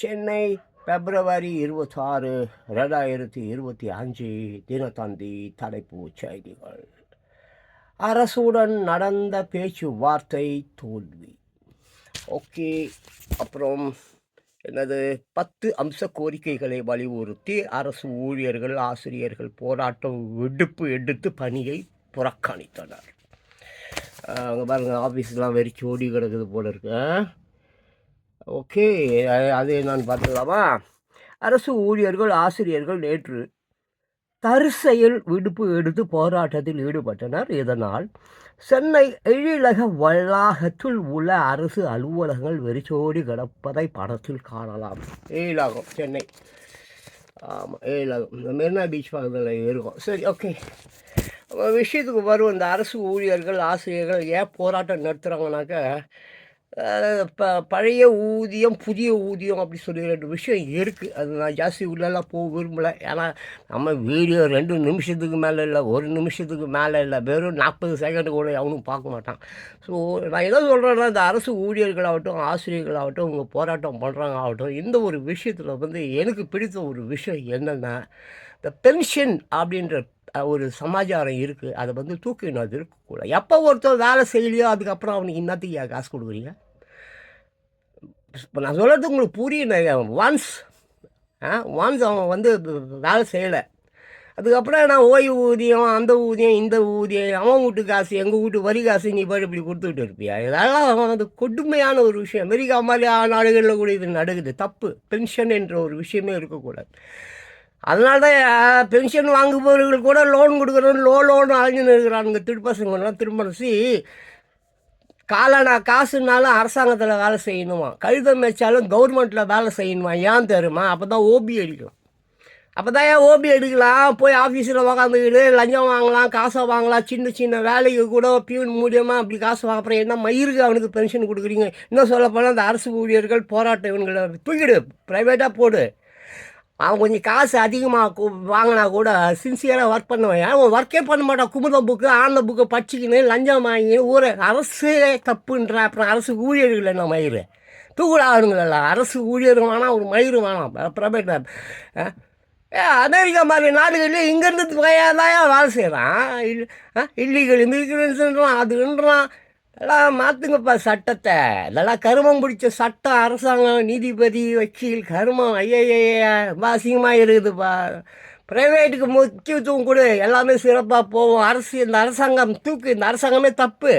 சென்னை பிப்ரவரி இருபத்தாறு ரெண்டாயிரத்தி இருபத்தி அஞ்சு தினத்தந்தி தலைப்பு செய்திகள். அரசுடன் நடந்த பேச்சுவார்த்தை தோல்வி. ஓகே அப்புறம் என்னது பத்து அம்ச கோரிக்கைகளை வலியுறுத்தி அரசு ஊழியர்கள் ஆசிரியர்கள் போராட்டம் விடுப்பு எடுத்து பணியை புறக்கணித்தனர். அங்கே பாருங்கள் ஆஃபீஸ்லாம் வெறிச்சு ஓடி கிடக்குது போல இருக்கு. ஓகே அதை அது பார்த்துக்கலாமா? அரசு ஊழியர்கள் ஆசிரியர்கள் நேற்று தரிசையில் விடுப்பு எடுத்து போராட்டத்தில் ஈடுபட்டனர். இதனால் சென்னை எழிலக வளாகத்தில் உள்ள அரசு அலுவலகங்கள் வெறிச்சோடி கிடப்பதை படத்தில் காணலாம். எழிலகம் சென்னை. ஆமாம் எழிலாகும். இந்த மெரினா பீச் பக்கத்தில் இருக்கும். சரி ஓகே. விஷயத்துக்கு வரும் இந்த அரசு ஊழியர்கள் ஆசிரியர்கள் ஏன் போராட்டம் நடத்துகிறாங்கனாக்க ப பழைய ஊதியம் புதிய ஊதியம் அப்படி சொல்லி ரெண்டு விஷயம் இருக்குது அது நான் ஜாஸ்தி உள்ளெல்லாம் போக விரும்பலை. ஏன்னா நம்ம வீடியோ ரெண்டு நிமிஷத்துக்கு மேலே இல்லை ஒரு நிமிஷத்துக்கு மேலே இல்லை வெறும் நாற்பது செகண்டு கூட அவனும் பார்க்க மாட்டான். ஸோ நான் என்ன சொல்கிறேன்னா இந்த அரசு ஊழியர்களாகட்டும் ஆசிரியர்களாகட்டும் இவங்க போராட்டம் பண்ணுறாங்க ஆகட்டும் இந்த ஒரு விஷயத்தில் வந்து எனக்கு பிடித்த ஒரு விஷயம் என்னென்னா இந்த பென்ஷன் அப்படின்ற ஒரு சமாச்சாரம் இருக்குது அதை வந்து தூக்கினது அது இருக்கக்கூடாது. எப்போ ஒருத்தர் வேலை செய்யலையோ அதுக்கப்புறம் அவனுக்கு இன்னத்துக்கு ஏன் காசு கொடுக்குறீங்க? இப்போ நான் சொல்கிறது உங்களுக்கு புரியணும் ஒன்ஸ் ஆ ஒன்ஸ் அவன் வந்து வேலை செய்யலை. அதுக்கப்புறம் நான் ஓய்வு ஊதியம் அந்த ஊதியம் இந்த ஊதியம் அவன் வீட்டு காசு எங்கள் வீட்டு வரி காசு நீ போய் இப்படி கொடுத்துக்கிட்டு இருப்பியா? இதெல்லாம் அவன் வந்து கொடுமையான ஒரு விஷயம். அமெரிக்கா மாதிரி ஆ- நாடுகளில் கூட இது நடக்குது. தப்பு. பென்ஷன் என்ற ஒரு விஷயமே இருக்கக்கூடாது. அதனால தான் பென்ஷன் வாங்குபவர்கள் கூட லோன் கொடுக்குறோம் லோ லோன் அழிஞ்சுன்னு இருக்கிறானுங்க திருப்பசங்கெல்லாம் திருமணசி காலனா காசுனாலும் அரசாங்கத்தில் வேலை செய்யணுமா? கழுதம் வச்சாலும் கவர்மெண்ட்டில் வேலை செய்யணுமா? ஏன் தெரியுமா? அப்போ தான் ஓபி அடிக்கலாம் அப்போ தான் ஏன் ஓபி எடுக்கலாம்? போய் ஆஃபீஸில் உக்காந்துக்கிட்டு லஞ்சம் வாங்கலாம் காசை வாங்கலாம் சின்ன சின்ன வேலைக்கு கூட பியூன் மூலியமாக அப்படி காசு வாங்க அப்புறம் என்ன மயிருக்கு அவனுக்கு பென்ஷன் கொடுக்குறீங்க? இன்னும் சொல்லப்போனால் அந்த அரசு ஊழியர்கள் போராட்டம் இவன்களை தூக்கிடு ப்ரைவேட்டாக போடு. அவன் கொஞ்சம் காசு அதிகமாக வாங்கினா கூட சின்சியராக ஒர்க் பண்ணுவேன். அவன் ஒர்க்கே பண்ண மாட்டான். குமுத புக்கு ஆனந்த புக்கு படிச்சுக்கின்னு லஞ்சம் வாங்கி ஊரை அரசு தப்புன்ற அப்புறம் அரசு ஊழியர்கள் என்ன மயிறு? தூக்குடாருங்கள அரசு ஊழியரும் வேணாம் ஒரு மயிரும் வேணாம் ப்ரைவேட் ஏ அமெரிக்கா மாதிரி நாடுகளில் இங்கேருந்து தான் வேலை செய்கிறான் இல் இல்லீகல் இமிகிரன்ஸ்ன்றான் அதுன்றான் எல்லாம் மாற்றுங்கப்பா சட்டத்தை. நல்லா கருமம் பிடிச்ச சட்டம் அரசாங்கம் நீதிபதி வக்கீல் கருமம். ஐயய்ய அசிங்கமாக இருக்குதுப்பா. ப்ரைவேட்டுக்கு முக்கியத்துவம் கொடு. எல்லாமே சிறப்பாக போவோம் அரசு இந்த அரசாங்கம் தூக்கு. இந்த அரசாங்கமே தப்பு.